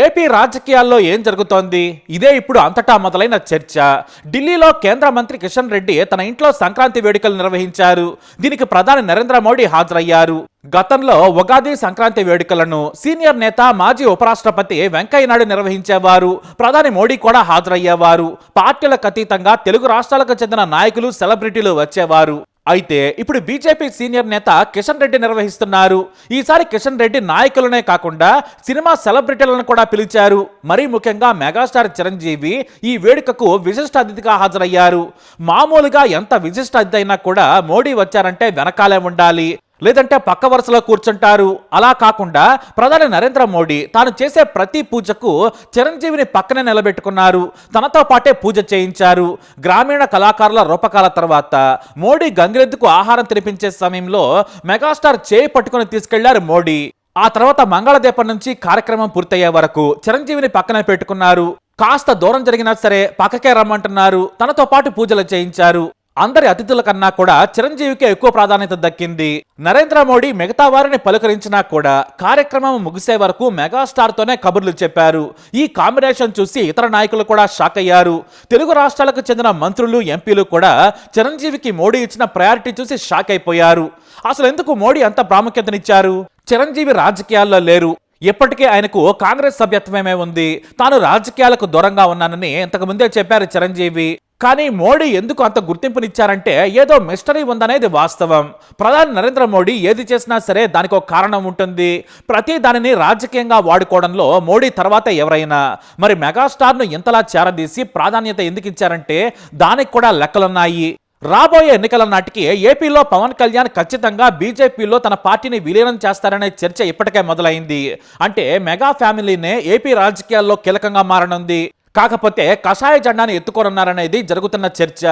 AP రాజకీయాల్లో ఏం జరుగుతోంది? ఇదే ఇప్పుడు అంతటా మొదలైన చర్చ. ఢిల్లీలో కేంద్ర మంత్రి కిషన్ రెడ్డి తన ఇంట్లో సంక్రాంతి వేడుకలు నిర్వహించారు. దీనికి ప్రధాని నరేంద్ర మోడీ హాజరయ్యారు. గతంలో ఉగాది సంక్రాంతి వేడుకలను సీనియర్ నేత మాజీ ఉపరాష్ట్రపతి వెంకయ్యనాయుడు నిర్వహించేవారు. ప్రధాని మోడీ కూడా హాజరయ్యేవారు. పార్టీలకు అతీతంగా తెలుగు రాష్ట్రాలకు చెందిన నాయకులు సెలబ్రిటీలు వచ్చేవారు. అయితే ఇప్పుడు బీజేపీ సీనియర్ నేత కిషన్ రెడ్డి నిర్వహిస్తున్నారు. ఈసారి కిషన్ రెడ్డి నాయకులనే కాకుండా సినిమా సెలబ్రిటీలను కూడా పిలిచారు. మరీ ముఖ్యంగా మెగాస్టార్ చిరంజీవి ఈ వేడుకకు విశిష్ట అతిథిగా హాజరయ్యారు. మామూలుగా ఎంత విశిష్ట అతిథి అయినా కూడా మోడీ వచ్చారంటే వెనకాలే ఉండాలి. లేదంటే పక్క వరుసలో కూర్చుంటారు. అలా కాకుండా ప్రధాని నరేంద్ర మోడీ తాను చేసే ప్రతి పూజకు చిరంజీవిని పక్కనే నిలబెట్టుకున్నారు. తనతో పాటే పూజ చేయించారు. గ్రామీణ కళాకారుల రూపకాల తర్వాత మోడీ గంగిరెద్దుకు ఆహారం తినిపించే సమయంలో మెగాస్టార్ చేయి పట్టుకుని తీసుకెళ్ళారు మోడీ. ఆ తర్వాత మంగళదీపం నుంచి కార్యక్రమం పూర్తయ్యే వరకు చిరంజీవిని పక్కనే పెట్టుకున్నారు. కాస్త దూరం జరిగినా సరే పక్కకే రమ్మంటున్నారు. తనతో పాటు పూజలు చేయించారు. అందరి అతిథుల కన్నా కూడా చిరంజీవికే ఎక్కువ ప్రాధాన్యత దక్కింది. నరేంద్ర మోడీ మిగతా వారిని పలుకరించినా కూడా కార్యక్రమం ముగిసే వరకు మెగాస్టార్ తోనే కబుర్లు చెప్పారు. ఈ కాంబినేషన్ చూసి ఇతర నాయకులు కూడా షాక్ అయ్యారు. తెలుగు రాష్ట్రాలకు చెందిన మంత్రులు ఎంపీలు కూడా చిరంజీవికి మోడీ ఇచ్చిన ప్రయారిటీ చూసి షాక్ అయిపోయారు. అసలు ఎందుకు మోడీ అంత ప్రాముఖ్యతనిచ్చారు? చిరంజీవి రాజకీయాల్లో లేరు. ఇప్పటికే ఆయనకు కాంగ్రెస్ సభ్యత్వమే ఉంది. తాను రాజకీయాలకు దూరంగా ఉన్నానని ఇంతకు ముందే చెప్పారు చిరంజీవి. కానీ మోడీ ఎందుకు అంత గుర్తింపునిచ్చారంటే ఏదో మిస్టరీ ఉందనేది వాస్తవం. ప్రధాని నరేంద్ర మోడీ ఏది చేసినా సరే దానికి ఒక కారణం ఉంటుంది. ప్రతి దానిని రాజకీయంగా వాడుకోవడంలో మోడీ తర్వాత ఎవరైనా. మరి మెగాస్టార్ను ఇంతలా చేరదీసి ప్రాధాన్యత ఎందుకు ఇచ్చారంటే దానికి కూడా లెక్కలున్నాయి. రాబోయే ఎన్నికల నాటికి ఏపీలో పవన్ కళ్యాణ్ ఖచ్చితంగా బీజేపీలో తన పార్టీని విలీనం చేస్తారనే చర్చ ఇప్పటికే మొదలైంది. అంటే మెగా ఫ్యామిలీనే ఏపీ రాజకీయాల్లో కీలకంగా మారనుంది. కాకపోతే కషాయ జెండాను ఎత్తుకోనున్నారనేది జరుగుతున్న చర్చ.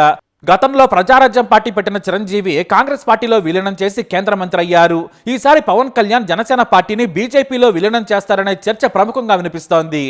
గతంలో ప్రజారాజ్యం పార్టీ పెట్టిన చిరంజీవి కాంగ్రెస్ పార్టీలో విలీనం చేసి కేంద్ర మంత్రి అయ్యారు. ఈసారి పవన్ కళ్యాణ్ జనసేన పార్టీని బీజేపీలో విలీనం చేస్తారనే చర్చ ప్రముఖంగా వినిపిస్తోంది.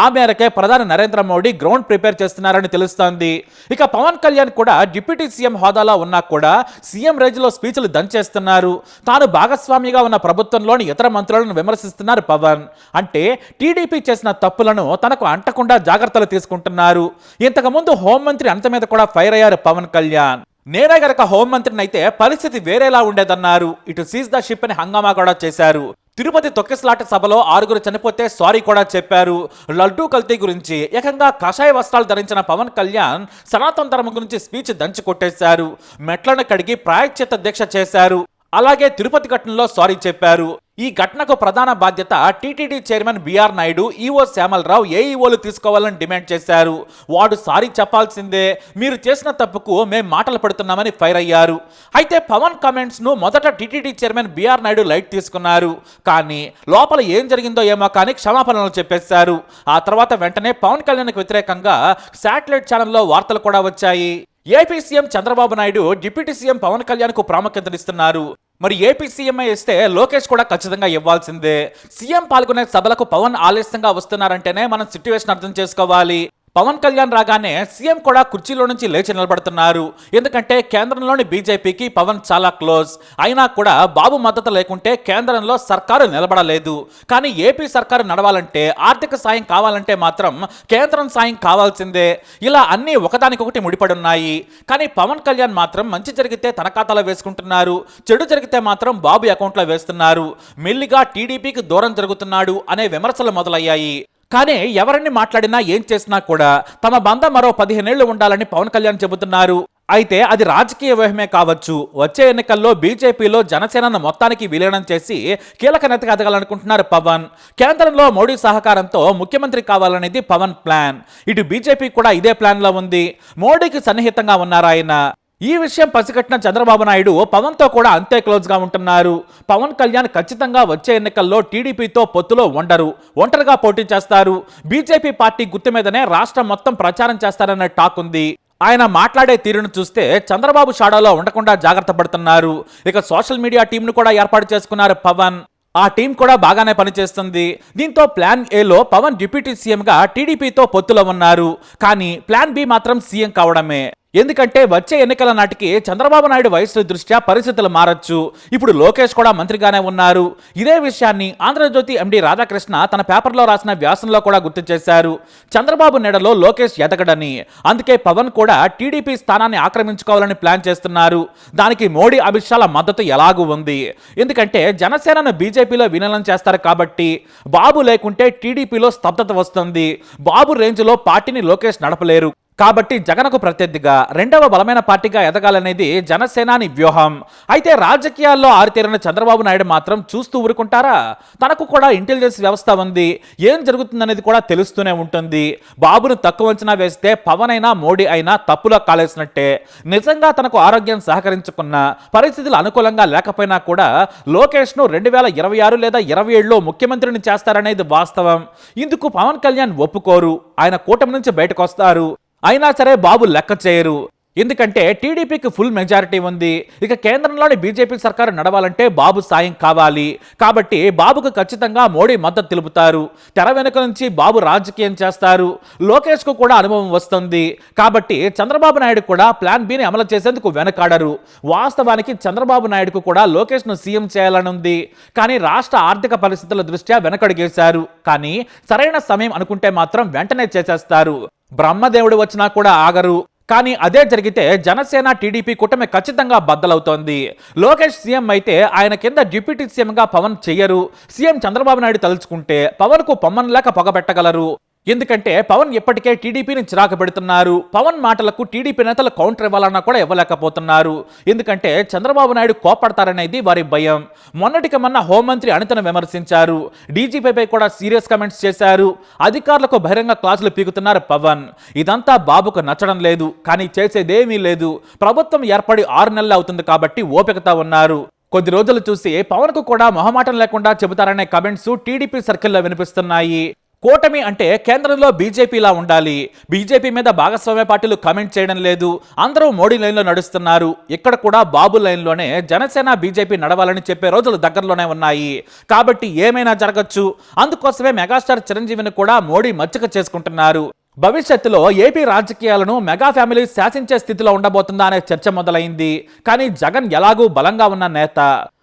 ఆ మేరకే ప్రధాని నరేంద్ర మోడీ గ్రౌండ్ ప్రిపేర్ చేస్తున్నారని తెలుస్తోంది. ఇక పవన్ కళ్యాణ్ కూడా డిప్యూటీ సీఎం హోదాలో ఉన్నా కూడా సీఎం రేంజ్లో స్పీచ్లు దంచేస్తున్నారు. తాను భాగస్వామిగా ఉన్న ప్రభుత్వంలోని ఇతర మంత్రులను విమర్శిస్తున్నారు పవన్. అంటే టీడీపీ చేసిన తప్పులను తనకు అంటకుండా జాగ్రత్తలు తీసుకుంటున్నారు. ఇంతకుముందు హోంమంత్రి అంత మీద కూడా ఫైర్ అయ్యారు పవన్. పవన్ కళ్యాణ్. నేనే గనక హోంమంత్రిని అయితే పరిస్థితి వేరేలా ఉండేదన్నారు. ఇటు సీజ్ ద షిప్ అని హంగామా కూడా చేశారు. తిరుపతి తొక్కిసలాట సభలో ఆరుగురు చనిపోతే సారీ కూడా చెప్పారు. లడ్డూ కల్తీ గురించి ఏకంగా కాషాయ వస్త్రాలు ధరించిన పవన్ కళ్యాణ్ సనాతన ధర్మం గురించి స్పీచ్ దంచి కొట్టేశారు. మెట్లను కడిగి ప్రాయశ్చిత్త దీక్ష చేశారు. అలాగే తిరుపతి ఘటనలో సారీ చెప్పారు. ఈ ఘటనకు ప్రధాన బాధ్యత TTD chairman BR Naidu EO Shyamala Rao ఏఈఓలు తీసుకోవాలని డిమాండ్ చేశారు. వాడు సారీ చెప్పాల్సిందే. మీరు చేసిన తప్పుకు మేం మాటలు పడుతున్నామని ఫైర్ అయ్యారు. అయితే పవన్ కమెంట్స్ను మొదట TTD chairman BR Naidu light తీసుకున్నారు. కానీ లోపల ఏం జరిగిందో ఏమో కానీ క్షమాపణలు చెప్పేశారు. ఆ తర్వాత వెంటనే పవన్ కళ్యాణ్కు వ్యతిరేకంగా శాటిలైట్ ఛానల్లో వార్తలు కూడా వచ్చాయి. AP CM Chandrababu Naidu deputy CM Pawan కళ్యాణ్కు ప్రాముఖ్యతనిస్తున్నారు మరి ఏపీ సీఎం ఇస్తే లోకేష్ కూడా ఖచ్చితంగా ఇవ్వాల్సిందే. సీఎం పాల్గొనే సభలకు పవన్ ఆలస్యంగా వస్తున్నారంటేనే మనం సిట్యువేషన్ అర్థం చేసుకోవాలి. పవన్ కళ్యాణ్ రాగానే సీఎం కూడా కుర్చీలో నుంచి లేచి నిలబడుతున్నారు. ఎందుకంటే కేంద్రంలోని బీజేపీకి పవన్ చాలా క్లోజ్. అయినా కూడా బాబు మద్దతు లేకుంటే కేంద్రంలో సర్కారు నిలబడలేదు. కానీ ఏపీ సర్కారు నడవాలంటే ఆర్థిక సాయం కావాలంటే మాత్రం కేంద్రం సాయం కావాల్సిందే. ఇలా అన్నీ ఒకదానికొకటి ముడిపడున్నాయి. కానీ పవన్ కళ్యాణ్ మాత్రం మంచి జరిగితే తన ఖాతాలో వేసుకుంటున్నారు. చెడు జరిగితే మాత్రం బాబు అకౌంట్లో వేస్తున్నారు. మెల్లిగా టీడీపీకి దూరం జరుగుతున్నాడు అనే విమర్శలు మొదలయ్యాయి. కానీ ఎవరిని మాట్లాడినా ఏం చేసినా కూడా తమ బంధం మరో పదిహేనేళ్ళు ఉండాలని పవన్ కళ్యాణ్ చెబుతున్నారు. అయితే అది రాజకీయ వ్యూహమే కావచ్చు. వచ్చే ఎన్నికల్లో బీజేపీలో జనసేనను మొత్తానికి విలీనం చేసి కీలక నేతగా ఎదగాలనుకుంటున్నారు పవన్. కేంద్రంలో మోడీ సహకారంతో ముఖ్యమంత్రి కావాలనేది పవన్ ప్లాన్. ఇటు బీజేపీ కూడా ఇదే ప్లాన్లో ఉంది. మోడీకి సన్నిహితంగా ఉన్నారాయన. ఈ విషయం పసిగట్టిన చంద్రబాబు నాయుడు పవన్తో కూడా అంతే క్లోజ్గా ఉంటున్నారు. పవన్ కళ్యాణ్ ఖచ్చితంగా వచ్చే ఎన్నికల్లో టీడీపీతో పొత్తులో ఉండరు. ఒంటరిగా పోటీ చేస్తారు. బీజేపీ పార్టీ గుర్తు మీదనే రాష్ట్రం మొత్తం ప్రచారం చేస్తారన్న టాక్ ఉంది. ఆయన మాట్లాడే తీరును చూస్తే చంద్రబాబు షాడోలో ఉండకుండా జాగ్రత్త పడుతున్నారు. ఇక సోషల్ మీడియా టీంను కూడా ఏర్పాటు చేసుకున్నారు పవన్. ఆ టీం కూడా బాగానే పనిచేస్తుంది. దీంతో ప్లాన్ ఏలో పవన్ డిప్యూటీ సీఎంగా టీడీపీతో పొత్తులో ఉన్నారు. కానీ ప్లాన్ బి మాత్రం సీఎం కావడమే. ఎందుకంటే వచ్చే ఎన్నికల నాటికి చంద్రబాబు నాయుడు వయసు దృష్ట్యా పరిస్థితులు మారచ్చు. ఇప్పుడు లోకేష్ కూడా మంత్రిగానే ఉన్నారు. ఇదే విషయాన్ని ఆంధ్రజ్యోతి ఎండి రాధాకృష్ణ తన పేపర్లో రాసిన వ్యాసంలో కూడా గుర్తు చేశారు. చంద్రబాబు నీడలో లోకేష్ ఎదగడని అందుకే పవన్ కూడా టీడీపీ స్థానాన్ని ఆక్రమించుకోవాలని ప్లాన్ చేస్తున్నారు. దానికి మోడీ అమిత్ షాల మద్దతు ఎలాగూ ఉంది? ఎందుకంటే జనసేనను బీజేపీలో విలీనం చేస్తారు కాబట్టి బాబు లేకుంటే టీడీపీలో స్తబ్దత వస్తుంది. బాబు రేంజ్లో పార్టీని లోకేష్ నడపలేరు. కాబట్టి జగన్కు ప్రత్యర్థిగా రెండవ బలమైన పార్టీగా ఎదగాలనేది జనసేనాని వ్యూహం. అయితే రాజకీయాల్లో ఆరితేరిన చంద్రబాబు నాయుడు మాత్రం చూస్తూ ఊరుకుంటారా? తనకు కూడా ఇంటెలిజెన్స్ వ్యవస్థ ఉంది. ఏం జరుగుతుందనేది కూడా తెలుస్తూనే ఉంటుంది. బాబును తక్కువ అంచనా వేస్తే పవన్ అయినా మోడీ అయినా తప్పులో కాలేసినట్టే. నిజంగా తనకు ఆరోగ్యం సహకరించుకున్న పరిస్థితులు అనుకూలంగా లేకపోయినా కూడా లోకేష్ను రెండు వేల ఇరవై ఆరు లేదా ఇరవై ఏడులో ముఖ్యమంత్రిని చేస్తారనేది వాస్తవం. ఇందుకు పవన్ కళ్యాణ్ ఒప్పుకోరు. ఆయన కూటమి నుంచి బయటకు వస్తారు అయినా సరే బాబు లెక్క చేయరు. ఎందుకంటే టీడీపీకి ఫుల్ మెజారిటీ ఉంది. ఇక కేంద్రంలోని బీజేపీ సర్కారు నడవాలంటే బాబు సాయం కావాలి. కాబట్టి బాబుకు ఖచ్చితంగా మోడీ మద్దతు తెలుపుతారు. తెర వెనుక నుంచి బాబు రాజకీయం చేస్తారు. లోకేష్కు కూడా అనుభవం వస్తుంది. కాబట్టి చంద్రబాబు నాయుడు కూడా ప్లాన్ బిని అమలు చేసేందుకు వెనకాడరు. వాస్తవానికి చంద్రబాబు నాయుడుకు కూడా లోకేష్ను సీఎం చేయాలని ఉంది కానీ రాష్ట్ర ఆర్థిక పరిస్థితుల దృష్ట్యా వెనకడుగేశారు. కానీ సరైన సమయం అనుకుంటే మాత్రం వెంటనే చేసేస్తారు. బ్రహ్మదేవుడు వచ్చినా కూడా ఆగరు. కానీ అదే జరిగితే జనసేన టీడీపీ కూటమి ఖచ్చితంగా బద్దలవుతోంది. లోకేష్ సీఎం అయితే ఆయన కింద డిప్యూటీ సీఎంగా పవన్ చెయ్యరు. సీఎం చంద్రబాబు నాయుడు తలుచుకుంటే పవన్కు పొమ్మన్ లేక పొగబెట్టగలరు ఎందుకంటే పవన్ ఇప్పటికే టీడీపీని చిరాకు పెడుతున్నారు పవన్ మాటలకు టీడీపీ నేతలు కౌంటర్ ఇవ్వాలన్నా కూడా ఇవ్వలేకపోతున్నారు. ఎందుకంటే చంద్రబాబు నాయుడు కోపడతారనేది వారి భయం. మొన్నటికి మొన్న హోంమంత్రి అనితను విమర్శించారు. డీజీపీపై కూడా సీరియస్ కమెంట్స్ చేశారు. అధికారులకు బహిరంగ క్లాసులు పీకుతున్నారు పవన్. ఇదంతా బాబుకు నచ్చడం లేదు. కానీ చేసేదేమీ లేదు. ప్రభుత్వం ఏర్పడి ఆరు నెలలు అవుతుంది కాబట్టి ఓపికతో ఉన్నారు. కొద్ది రోజులు చూసి పవన్కు కూడా మొహమాటం లేకుండా చెబుతారనే కమెంట్స్ టీడీపీ సర్కిల్లో వినిపిస్తున్నాయి. కూటమి అంటే కేంద్రంలో బీజేపీలా ఉండాలి. బీజేపీ మీద భాగస్వామ్య పార్టీలు కమెంట్ చేయడం లేదు. అందరూ మోడీ లైన్లో నడుస్తున్నారు. ఇక్కడ కూడా బాబు లైన్లోనే జనసేన బీజేపీ నడవాలని చెప్పే రోజులు దగ్గరలోనే ఉన్నాయి. కాబట్టి ఏమైనా జరగచ్చు. అందుకోసమే మెగాస్టార్ చిరంజీవిని కూడా మోడీ మచ్చిక చేసుకుంటున్నారు. భవిష్యత్తులో ఏపీ రాజకీయాలను మెగా ఫ్యామిలీ శాసించే స్థితిలో ఉండబోతుందా అనే చర్చ మొదలైంది. కానీ జగన్ ఎలాగూ బలంగా ఉన్న నేత.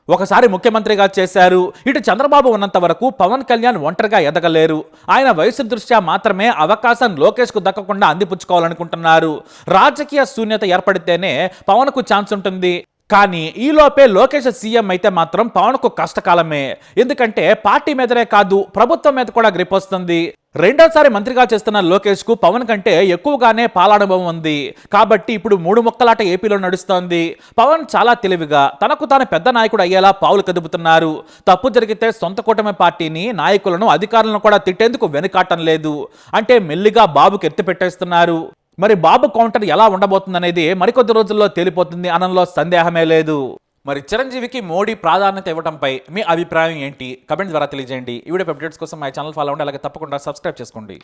ఒకసారి ముఖ్యమంత్రిగా చేశారు. ఇటు చంద్రబాబు ఉన్నంత వరకు పవన్ కళ్యాణ్ ఒంటరిగా ఎదగలేరు. ఆయన వయసు దృష్ట్యా మాత్రమే అవకాశం లోకేష్కు దక్కకుండా అందిపుచ్చుకోవాలనుకుంటున్నారు. రాజకీయ శూన్యత ఏర్పడితేనే పవన్కు ఛాన్స్ ఉంటుంది. కానీ ఈలోపే లోకేష్ సీఎం అయితే మాత్రం పవన్కు కష్టకాలమే. ఎందుకంటే పార్టీ మీదనే కాదు ప్రభుత్వం మీద కూడా గ్రిప్ వస్తుంది. రెండోసారి మంత్రిగా చేస్తున్న లోకేష్కు పవన్ కంటే ఎక్కువగానే పాలానుభవం ఉంది. కాబట్టి ఇప్పుడు మూడు మొక్కలాట ఏపీలో నడుస్తోంది. పవన్ చాలా తెలివిగా తనకు తాను పెద్ద నాయకుడు అయ్యేలా పావులు కదుపుతున్నారు. తప్పు జరిగితే సొంత కూటమి పార్టీని నాయకులను అధికారులను కూడా తిట్టేందుకు వెనుకాటం లేదు. అంటే మెల్లిగా బాబుకి ఎత్తి పెట్టేస్తున్నారు. మరి బాబు కౌంటర్ ఎలా ఉండబోతుందనేది మరికొద్ది రోజుల్లో తేలిపోతుంది అనంలో సందేహమే లేదు. మరి చిరంజీవికి మోడీ ప్రాధాన్యత ఇవ్వడంపై మీ అభిప్రాయం ఏంటి? కమెంట్ ద్వారా తెలియజేయండి. ఈ వీడియో అప్డేట్స్ కోసం మా ఛానల్ ఫాలో అవ్వండి. అలాగే తప్పకుండా సబ్స్క్రైబ్ చేసుకోండి.